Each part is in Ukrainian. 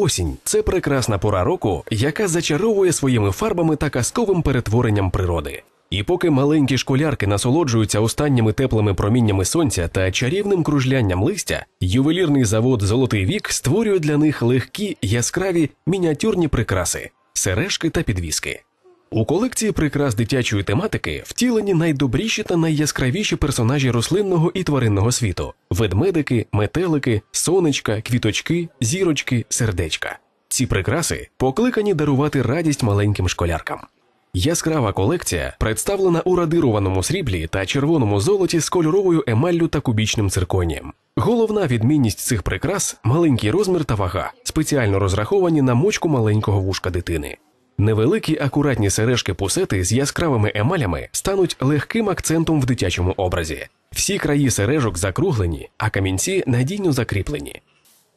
Осінь це прекрасна пора року, яка зачаровує своїми фарбами та казковим перетворенням природи. І поки маленькі школярки насолоджуються останніми теплими проміннями сонця та чарівним кружлянням листя, ювелірний завод Золотий вік створює для них легкі, яскраві мініатюрні прикраси, сережки та підвіски. У колекції прикрас дитячої тематики втілені найдобріші та найяскравіші персонажі рослинного і тваринного світу: ведмедики, метелики, сонечка, квіточки, зірочки, сердечка. Ці прикраси покликані дарувати радість маленьким школяркам. Яскрава колекція представлена у радированому сріблі та червоному золоті з кольоровою емаллю та кубічним цирконієм. Головна відмінність цих прикрас маленький розмір та вага, спеціально розраховані на мочку маленького вушка дитини. Невеликі акуратні сережки пусети з яскравими емалями стануть легким акцентом в дитячому образі. Всі краї сережок закруглені, а камінці надійно закріплені.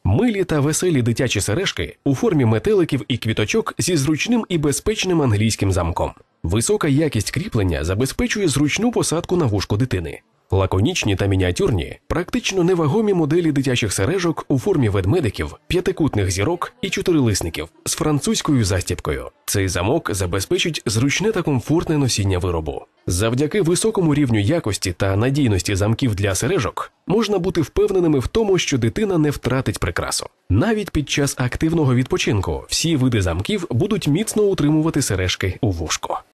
Милі та веселі дитячі сережки у формі метеликів і квіточок зі зручним і безпечним англійським замком. Висока якість кріплення забезпечує зручну посадку на вушко дитини. Лаконічні та мініатюрні, практично невагомі моделі дитячих сережок у формі ведмедиків, п'ятикутних зірок і чотирилисників з французькою застібкою. Цей замок забезпечить зручне та комфортне носіння виробу. Завдяки високому рівню якості та надійності замків для сережок можна бути впевненими в тому, що дитина не втратить прикрасу. Навіть під час активного відпочинку всі види замків будуть міцно утримувати сережки у вушко.